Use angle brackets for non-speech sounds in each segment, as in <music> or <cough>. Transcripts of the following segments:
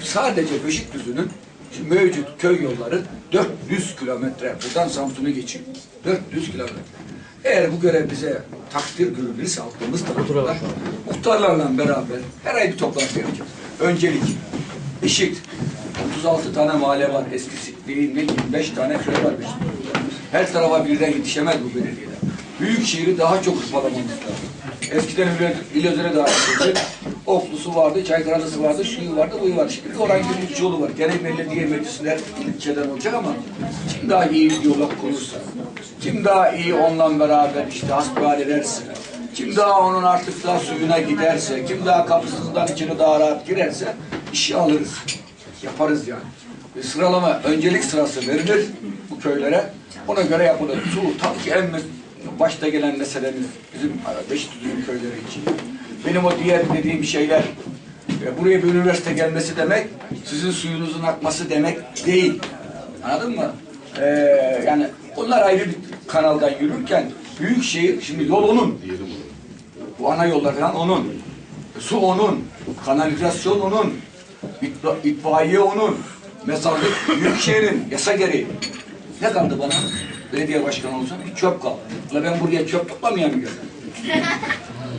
Sadece Beşikdüzü'nün mevcut köy yolları 400 kilometre buradan Samsun'a geçiyor. 400 kilometre. Eğer bu görev bize takdir görülürse halkımız tarafından muhtarlarla beraber her ay bir toplantı yapacağız. Öncelik eşit. 36 tane mahalle var eskisi değil ne 25 tane köy var. Her tarafa birden yetişemez bu belediyeler. Büyük şehri daha çok hızlamamız lazım. Eskiden İl- İl daha yapıldı. Oflusu vardı, Çaykara'lısı vardı, şuyu vardı, buyu vardı. Şimdi Orhan Gümrük yolu var. Gene belediye meclisler ilçeden olacak ama kim daha iyi bir yola kurursa, kim daha iyi onunla beraber işte hasbihal ederse, kim daha onun artık daha suyuna giderse, kim daha kapısından içine daha rahat girerse işi alırız. Yaparız yani. Bir sıralama, öncelik sırası verilir bu köylere. Ona göre yapılır. Su tabii ki en başta gelen meselemiz bizim Beşiktaş'ın köyleri için. Benim o diğer dediğim şeyler e, buraya bir üniversite gelmesi demek sizin suyunuzun akması demek değil. Anladın mı? E, yani onlar ayrı bir kanaldan yürürken büyük şehir şimdi yol onun. Bu ana yollar falan onun. Su onun. Kanalizasyon onun. İtfa, itfaiye onun. Mezarlık Büyükşehir'in yasa gereği. Ne kaldı bana? Belediye başkanı olsam bir çöp kaldı. Ulan ben buraya çöp toplamayan geldim?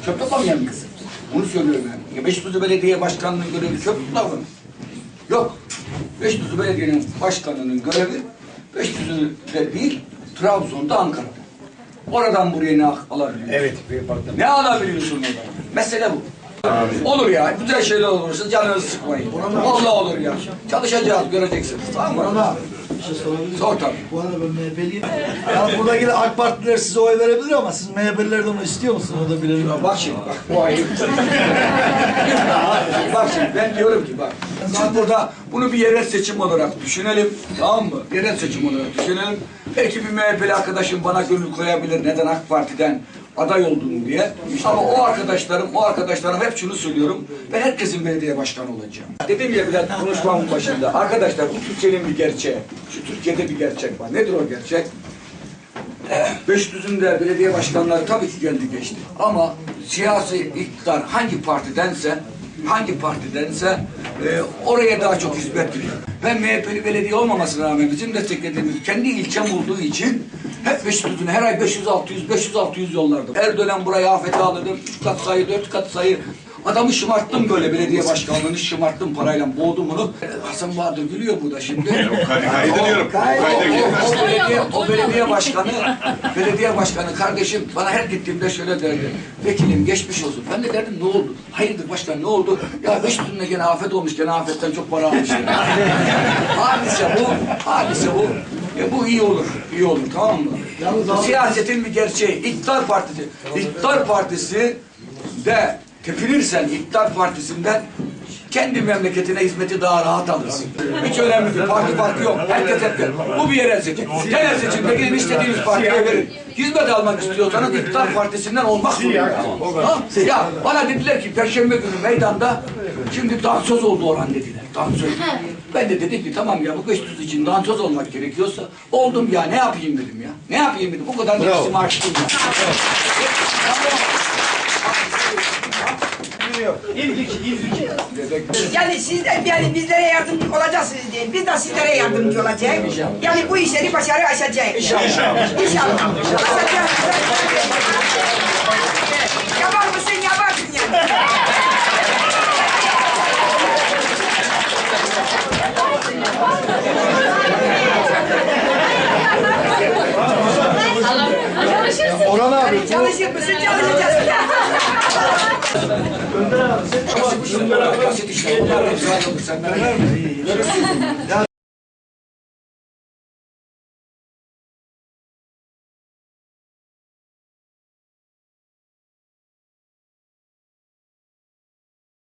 çöp toplamayan geldim? Bunu söylüyorum yani. Ya Beşiktaş Belediye Başkanı'nın görevi çöp toplama. Yok. Beşiktaş Belediye'nin başkanının görevi Beşiktaş'ta değil, Trabzon'da, Ankara'da. Oradan buraya ne alabiliyorsun? Evet. Ne alabiliyorsun oradan? Mesele bu. Olur ya, güzel şeyler olursa canınızı sıkmayın. Vallahi olur ya. Çalışacağız, göreceksiniz. Tamam mı? Bir şey sorabilir Sor tabii. Bu arada ben MHP'liyim. Yani buradaki de AK Partililer size oy verebilir ama siz MHP'liler de onu istiyor musunuz? O da bilelim. Ya bak şimdi bak bu ayrı. bak şimdi ben diyorum ki bak. Biz burada bunu bir yerel seçim olarak düşünelim. Tamam mı? Yerel seçim olarak düşünelim. Belki bir MHP'li arkadaşım bana gönül koyabilir. Neden AK Parti'den aday oldum diye. Ama o arkadaşlarım, o arkadaşlarım hep şunu söylüyorum. Ben herkesin belediye başkanı olacağım. Dedim ya Bülent konuşmamın başında. Arkadaşlar bu Türkiye'nin bir gerçeği. Şu Türkiye'de bir gerçek var. Nedir o gerçek? Beşiktaş'ın belediye başkanları tabii ki geldi geçti. Ama siyasi iktidar hangi partidense hangi partidense e, oraya daha çok hizmet veriyor. Ben MHP'li belediye olmamasına rağmen bizim desteklediğimiz kendi ilçem olduğu için hep Beşiktaş'ın her ay 500-600 500-600 yollardım. Her dönem buraya afete alırdım. Üç kat sayı, dört kat sayı. Adamı şımarttım böyle belediye başkanlığını şımarttım parayla boğdum onu. Hasan Bahadır gülüyor burada şimdi. Kaydediyorum. <laughs> O, o, o belediye, o belediye başkanı, belediye başkanı kardeşim bana her gittiğimde şöyle derdi. Vekilim geçmiş olsun. Ben de derdim ne oldu? Hayırdır başkan ne oldu? Ya beş günde gene afet olmuş, gene afetten çok para almış. <laughs> hadise bu, hadise bu. E bu iyi olur, iyi olur tamam mı? Siyasetin bir gerçeği. İktidar Partisi, İktidar Partisi de tepinirsen İktidar Partisi'nden kendi memleketine hizmeti daha rahat alırsın. Hiç önemli değil. Parti farkı yok. Herkes herkes. Bu bir yerel seçim. Genel seçimde gidin istediğiniz partiye verin. Hizmet almak istiyorsanız İktidar Partisi'nden olmak zorunda. Ha? Ya bana dediler ki Perşembe günü meydanda şimdi dansöz oldu Orhan dediler. Dansöz. Ben de dedim ki tamam ya bu Beşiktaş için dansöz olmak gerekiyorsa oldum ya ne yapayım dedim ya. Ne yapayım dedim. Bu kadar nefsimi açtım ya. Dedek- Yani siz de yani bizlere yardımcı olacaksınız diye. Biz de sizlere yardımcı olacağız. Yani bu işleri başarı aşacak. İnşallah. İnşallah. Aşacak. Yapar mısın yaparsın yani. Orhan abi Çalışır mısın çalışacağız. Basit işler. Bunlar hepsi ayrılır. Sen merak etme.